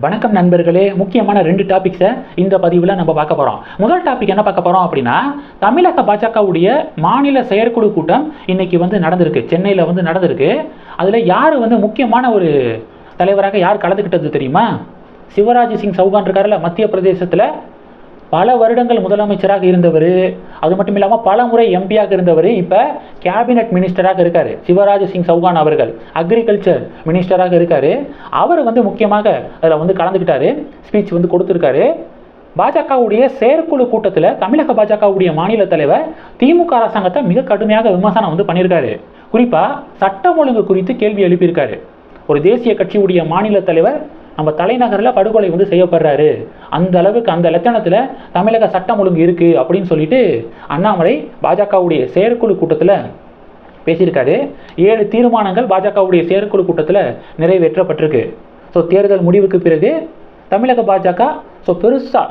வணக்கம் நண்பர்களே முக்கியமான ரெண்டு டாபிக்ஸை இந்த பதிவில் நம்ம பார்க்க போகிறோம் முதல் டாபிக் என்ன பார்க்க போகிறோம் அப்படின்னா தமிழக பாஜகவுடைய மாநில செயற்குழு கூட்டம் இன்னைக்கு வந்து நடந்திருக்கு. சென்னையில் வந்து நடந்திருக்கு. அதில் யார் வந்து முக்கியமான ஒரு தலைவராக யார் கலந்துக்கிட்டது தெரியுமா? சிவராஜ் சிங் சௌகான் இருக்கார்ல மத்திய பிரதேசத்தில் பல வருடங்கள் முதலமைச்சராக இருந்தவர் அது மட்டும் இல்லாமல் பல முறை எம்பியாக இருந்தவர் இப்போ கேபினட் மினிஸ்டராக இருக்கார். சிவராஜ் சிங் சௌகான் அவர்கள் அக்ரிகல்ச்சர் மினிஸ்டராக இருக்கார். அவர் வந்து முக்கியமாக அதில் வந்து கலந்துக்கிட்டாரு ஸ்பீச் வந்து கொடுத்துருக்காரு. பாஜகவுடைய செயற்குழு கூட்டத்தில் தமிழக பாஜகவுடைய மாநில தலைவர் திமுக அரசாங்கத்தை மிக கடுமையாக விமர்சனம் வந்து பண்ணியிருக்காரு. குறிப்பாக சட்டம் ஒழுங்கு குறித்து கேள்வி எழுப்பியிருக்காரு. ஒரு தேசிய கட்சியுடைய மாநில தலைவர் நம்ம தலைநகரில் படுகொலை வந்து செய்யப்படுறாரு. அந்த அளவுக்கு அந்த லட்சணத்தில் தமிழக சட்டம் ஒழுங்கு இருக்குது அப்படின்னு சொல்லிட்டு அண்ணாமலை பாஜகவுடைய செயற்குழு கூட்டத்தில் பேசியிருக்காரு. ஏழு தீர்மானங்கள் பாஜகவுடைய செயற்குழு கூட்டத்தில் நிறைவேற்றப்பட்டிருக்கு. ஸோ தேர்தல் முடிவுக்கு பிறகு தமிழக பாஜக ஸோ பெருசாக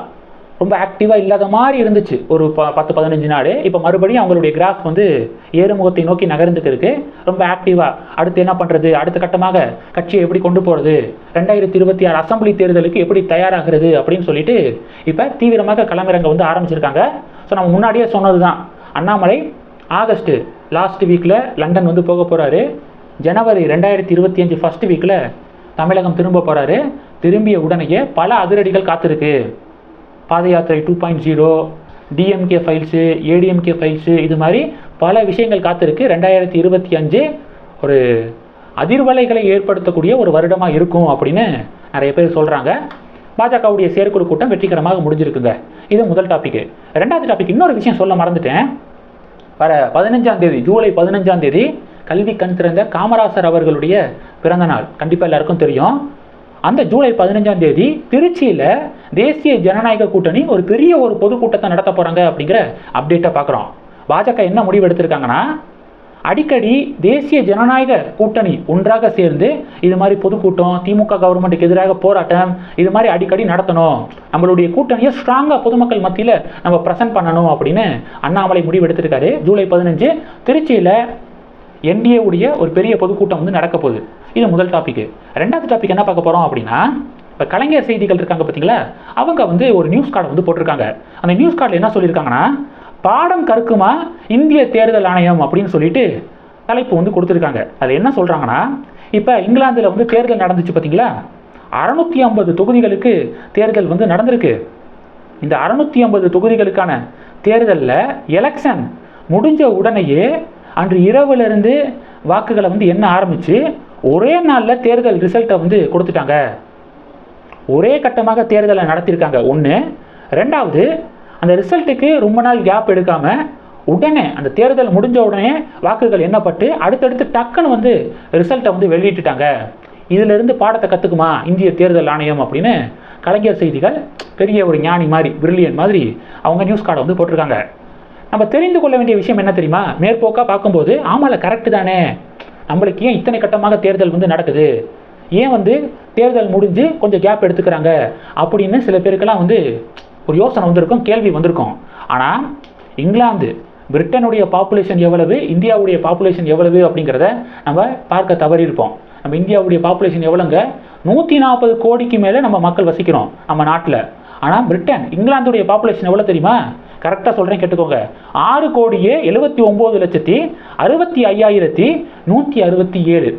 ரொம்ப ஆக்டிவாக இல்லாத மாதிரி இருந்துச்சு. ஒரு ப பத்து பதினஞ்சு நாள். இப்போ மறுபடியும் அவங்களுடைய கிராஃப் வந்து ஏறுமுகத்தை நோக்கி நகர்ந்துட்டு இருக்கு. ரொம்ப ஆக்டிவாக அடுத்து என்ன பண்ணுறது அடுத்த கட்டமாக கட்சியை எப்படி கொண்டு போகிறது ரெண்டாயிரத்தி இருபத்தி ஆறு அசம்பிளி தேர்தலுக்கு எப்படி தயாராகிறது அப்படின்னு சொல்லிட்டு இப்போ தீவிரமாக களமிறங்க வந்து ஆரம்பிச்சிருக்காங்க. ஸோ நம்ம முன்னாடியே சொன்னது தான் அண்ணாமலை ஆகஸ்ட்டு லாஸ்ட் வீக்கில் லண்டன் வந்து போக போகிறாரு ஜனவரி ரெண்டாயிரத்தி இருபத்தி அஞ்சு ஃபஸ்ட் வீக்கில் தமிழகம் திரும்ப போகிறாரு திரும்பிய உடனேயே பல அதிரடிகள் காத்திருக்கு. பாத யாத்திரை two point zero DMK files ADMK files இது மாதிரி பல விஷயங்கள் காத்திருக்கு. ரெண்டாயிரத்தி இருபத்தி அஞ்சு ஒரு அதிர்வலைகளை ஏற்படுத்தக்கூடிய ஒரு வருடமாக இருக்கும் அப்படின்னு நிறைய பேர் சொல்கிறாங்க பாஜகவுடைய செயற்குழு கூட்டம் வெற்றிகரமாக முடிஞ்சிருக்குங்க. இது முதல் டாபிக் ரெண்டாவது டாபிக் இன்னொரு விஷயம் சொல்ல மறந்துட்டேன். வர பதினஞ்சாம் தேதி ஜூலை பதினஞ்சாம் தேதி கல்வி கண் திறந்த காமராசர் அவர்களுடைய பிறந்த நாள். கண்டிப்பாக எல்லாருக்கும் தெரியும். அந்த ஜூலை பதினஞ்சாம் தேதி திருச்சியில் தேசிய ஜனநாயக கூட்டணி ஒரு பெரிய ஒரு பொதுக்கூட்டத்தை நடத்த போகிறாங்க அப்படிங்கிற அப்டேட்டை பார்க்குறோம் பாஜக என்ன முடிவு எடுத்திருக்காங்கன்னா அடிக்கடி தேசிய ஜனநாயக கூட்டணி ஒன்றாக சேர்ந்து இது மாதிரி பொதுக்கூட்டம் திமுக கவர்மெண்ட்டுக்கு எதிராக போராட்டம் இது மாதிரி அடிக்கடி நடத்தணும். நம்மளுடைய கூட்டணியை ஸ்ட்ராங்காக பொதுமக்கள் மத்தியில் நம்ம ப்ரெசென்ட் பண்ணணும் அப்படின்னு அண்ணாமலை முடிவு எடுத்திருக்காரு. ஜூலை பதினஞ்சு திருச்சியில் என்டிஏ உடைய ஒரு பெரிய பொதுக்கூட்டம் வந்து நடக்க போகுது. இது முதல் டாபிக் ரெண்டாவது டாபிக் என்ன பார்க்க போகிறோம் அப்படின்னா இப்போ கலைஞர் செய்திகள் இருக்காங்க பார்த்தீங்களா? அவங்க வந்து ஒரு நியூஸ் கார்டு வந்து போட்டிருக்காங்க. அந்த நியூஸ் கார்டில் என்ன சொல்லியிருக்காங்கன்னா பாடம் கற்குமா இந்திய தேர்தல் ஆணையம் அப்படின்னு சொல்லிட்டு தலைப்பு வந்து கொடுத்துருக்காங்க. அது என்ன சொல்கிறாங்கன்னா இப்போ இங்கிலாந்தில் வந்து தேர்தல் நடந்துச்சு பார்த்தீங்களா? அறநூற்றி ஐம்பது தொகுதிகளுக்கு தேர்தல் வந்து நடந்திருக்கு. இந்த அறுநூத்தி ஐம்பது தொகுதிகளுக்கான தேர்தலில் எலெக்ஷன் முடிஞ்ச உடனேயே அன்று இரவுலேருந்து வாக்குகளை வந்து எண்ண ஆரம்பித்து ஒரே நாளில் தேர்தல் ரிசல்ட்டை வந்து கொடுத்துட்டாங்க. ஒரே கட்டமாக தேர்தலை நடத்தியிருக்காங்க. ஒன்று ரெண்டாவது அந்த ரிசல்ட்டுக்கு ரொம்ப நாள் கேப் எடுக்காமல் உடனே அந்த தேர்தல் முடிஞ்ச உடனே வாக்குகள் எண்ணப்பட்டு அடுத்தடுத்து டக்குன்னு வந்து ரிசல்ட்டை வந்து வெளியிட்டுட்டாங்க. இதிலிருந்து பாடத்தை கற்றுக்குமா இந்திய தேர்தல் ஆணையம் அப்படின்னு கலைஞர் செய்திகள் பெரிய ஒரு ஞானி மாதிரி பிரில்லியன் மாதிரி அவங்க நியூஸ் கார்டை வந்து போட்டிருக்காங்க. நம்ம தெரிந்து கொள்ள வேண்டிய விஷயம் என்ன தெரியுமா? மேற்போக்காக பார்க்கும்போது ஆமால கரெக்டு தானே. நம்மளுக்கு ஏன் இத்தனை கட்டமாக தேர்தல் வந்து நடக்குது? ஏன் வந்து தேர்தல் முடிஞ்சு கொஞ்சம் கேப் எடுத்துக்கிறாங்க? அப்படின்னு சில பேருக்கெல்லாம் வந்து ஒரு யோசனை வந்திருக்கும் கேள்வி வந்திருக்கும். ஆனால் இங்கிலாந்து பிரிட்டனுடைய பாப்புலேஷன் எவ்வளவு இந்தியாவுடைய பாப்புலேஷன் எவ்வளவு அப்படிங்கிறத நம்ம பார்க்க தவறியிருப்போம். நம்ம இந்தியாவுடைய பாப்புலேஷன் எவ்வளோங்க நூற்றி நாற்பது கோடிக்கு மேலே நம்ம மக்கள் வசிக்கிறோம் நம்ம நாட்டில். ஆனால் பிரிட்டன் இங்கிலாந்துடைய பாப்புலேஷன் எவ்வளோ தெரியுமா? கரெக்டாக சொல்கிறேன் கேட்டுக்கோங்க. ஆறு கோடியே எழுபத்தி ஒம்பது லட்சத்தி அறுபத்தி ஐயாயிரத்தி நூற்றி அறுபத்தி ஏழு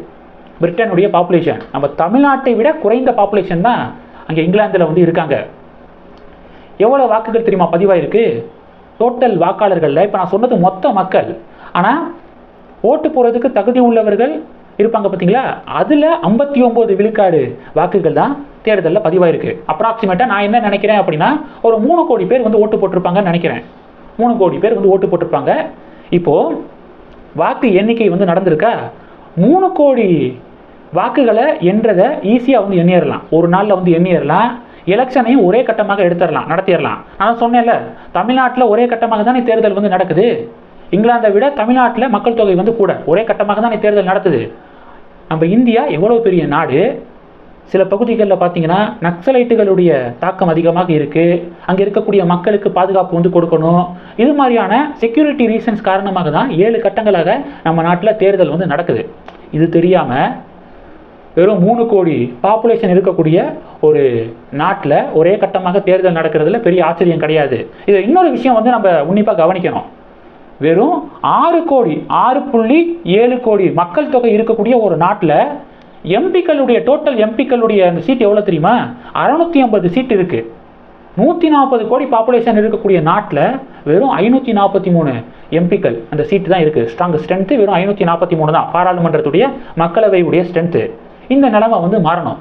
பிரிட்டனுடைய பாப்புலேஷன் நம்ம தமிழ்நாட்டை விட குறைந்த பாப்புலேஷன் தான் அங்கே இங்கிலாந்தில் வந்து இருக்காங்க. எவ்வளோ வாக்குகள் தெரியுமா? பதிவாயிருக்கு. டோட்டல் வாக்காளர்களில் இப்போ நான் சொன்னது மொத்த மக்கள். ஆனால் ஓட்டு போகிறதுக்கு தகுதி உள்ளவர்கள் இருப்பாங்க பார்த்தீங்களா அதில் ஐம்பத்தி ஒம்பது விழுக்காடு வாக்குகள் தான் தேர்தலில் பதிவாயிருக்கு. அப்ராக்சிமேட்டாக நான் என்ன நினைக்கிறேன் அப்படின்னா ஒரு மூணு கோடி பேர் வந்து ஓட்டு போட்டிருப்பாங்கன்னு நினைக்கிறேன். மூணு கோடி பேர் வந்து ஓட்டு போட்டிருப்பாங்க. இப்போது வாக்கு எண்ணிக்கை வந்து நடந்திருக்கா? மூணு கோடி வாக்குகளை என்றதை ஈஸியாக வந்து எண்ணிடலாம் ஒரு நாளில் வந்து எண்ணிடலாம் எலெக்ஷனையும் ஒரே கட்டமாக எடுத்துடலாம் நடத்திடலாம் நான் சொன்னேன்ல தமிழ்நாட்டில் ஒரே கட்டமாக தானே தேர்தல் வந்து நடக்குது. இங்கிலாந்தை விட தமிழ்நாட்டில் மக்கள் தொகை வந்து கூட ஒரே கட்டமாக தான் தேர்தல் நடத்துது நம்ம இந்தியா எவ்வளோ பெரிய நாடு? சில பகுதிகளில் பார்த்தீங்கன்னா நக்சலைட்டுகளுடைய தாக்கம் அதிகமாக இருக்குது அங்கே இருக்கக்கூடிய மக்களுக்கு பாதுகாப்பு வந்து கொடுக்கணும். இது மாதிரியான செக்யூரிட்டி ரீசன்ஸ் காரணமாக தான் ஏழு கட்டங்களாக நம்ம நாட்டில் தேர்தல் வந்து நடக்குது. இது தெரியாமல் வெறும் மூணு கோடி பாப்புலேஷன் இருக்கக்கூடிய ஒரு நாட்டில் ஒரே கட்டமாக தேர்தல் நடக்கிறதுல பெரிய ஆச்சரியம் கிடையாது. இது இன்னொரு விஷயம் வந்து நம்ம உன்னிப்பாக கவனிக்கணும். வெறும் ஆறு கோடி ஆறு புள்ளி ஏழு கோடி மக்கள் தொகை இருக்கக்கூடிய ஒரு நாட்டில் எம்பிக்களுடைய டோட்டல் எம்பிக்களுடைய அந்த சீட் எவ்வளோ தெரியுமா? அறநூற்றி ஐம்பது சீட் இருக்குது நூற்றி நாற்பது கோடி பாப்புலேஷன் இருக்கக்கூடிய நாட்டில் வெறும் ஐநூற்றி நாற்பத்தி மூணு எம்பிக்கள் அந்த சீட்டு தான் இருக்குது ஸ்ட்ராங் ஸ்ட்ரென்த்து வெறும் ஐநூற்றி நாற்பத்தி மூணு தான். பாராளுமன்றத்துடைய மக்களவையுடைய ஸ்ட்ரென்த்து இந்த நிலைமை வந்து மாறணும்.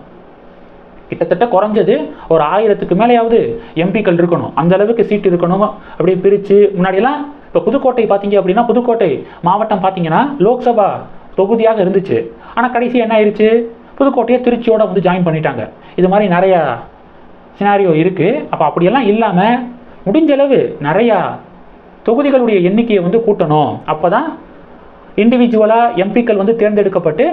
கிட்டத்தட்ட குறைஞ்சது ஒரு ஆயிரத்துக்கு மேலேயாவது எம்பிக்கள் இருக்கணும். அந்த அளவுக்கு சீட் இருக்கணும் அப்படியே பிரித்து முன்னாடியெல்லாம் இப்போ புதுக்கோட்டை பார்த்தீங்க அப்படின்னா புதுக்கோட்டை மாவட்டம் பார்த்தீங்கன்னா லோக்சபா தொகுதியாக இருந்துச்சு. ஆனால் கடைசி என்ன ஆயிடுச்சு புதுக்கோட்டையை திருச்சியோட வந்து ஜாயின் பண்ணிட்டாங்க. இது மாதிரி நிறையா சினாரியோ இருக்குது அப்போ அப்படியெல்லாம் இல்லாமல் முடிஞ்சளவு நிறையா தொகுதிகளுடைய எண்ணிக்கையை வந்து கூட்டணும். அப்போ தான் இண்டிவிஜுவலாக எம்பிக்கள் வந்து தேர்ந்தெடுக்கப்பட்டு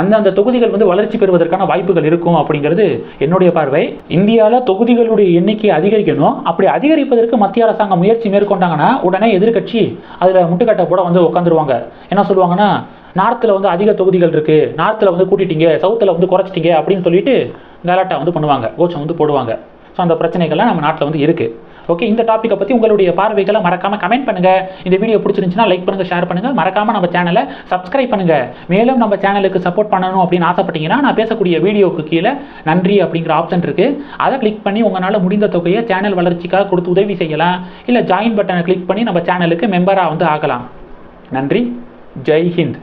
அந்தந்த தொகுதிகள் வந்து வளர்ச்சி பெறுவதற்கான வாய்ப்புகள் இருக்கும் அப்படிங்கிறது என்னுடைய பார்வை. இந்தியாவில் தொகுதிகளுடைய எண்ணிக்கை அதிகரிக்கணும். அப்படி அதிகரிப்பதற்கு மத்திய அரசாங்கம் முயற்சி மேற்கொண்டாங்கன்னா உடனே எதிர்க்கட்சி அதில் முட்டுக்கட்டை போட வந்து உட்காந்துருவாங்க என்ன சொல்லுவாங்கன்னா நார்த்தில் வந்து அதிக தொகுதிகள் இருக்குது நார்த்தில் வந்து கூட்டிட்டீங்க சவுத்தில் வந்து குறைச்சிட்டீங்க அப்படின்னு சொல்லிட்டு கலாட்டா வந்து பண்ணுவாங்க. கோச்சம் வந்து போடுவாங்க. ஸோ அந்த பிரச்சனைகள்லாம் நம்ம நாட்டில் வந்து இருக்குது ஓகே இந்த டாப்பிக்கை பற்றி உங்களுடைய பார்வைகளை மறக்காமல் கமெண்ட் பண்ணுங்கள் இந்த வீடியோ பிடிச்சிருந்துச்சுன்னா லைக் பண்ணுங்கள் ஷேர் பண்ணுங்கள் மறக்காமல் நம்ம சேனலை சப்ஸ்கிரைப் பண்ணுங்கள் மேலும் நம்ம சேனலுக்கு சப்போர்ட் பண்ணணும் அப்படின்னு ஆசைப்பட்டீங்கன்னா நான் பேசக்கூடிய வீடியோக்கு கீழே நன்றி அப்படிங்கிற ஆப்ஷன் இருக்குது அதை கிளிக் பண்ணி உங்களால் முடிந்த தொகையை சேனல் வளர்ச்சிக்காக கொடுத்து உதவி செய்யலாம். இல்லை ஜாயின் பட்டனை கிளிக் பண்ணி நம்ம சேனலுக்கு மெம்பராக வந்து ஆகலாம். நன்றி. ஜெய் ஹிந்த்.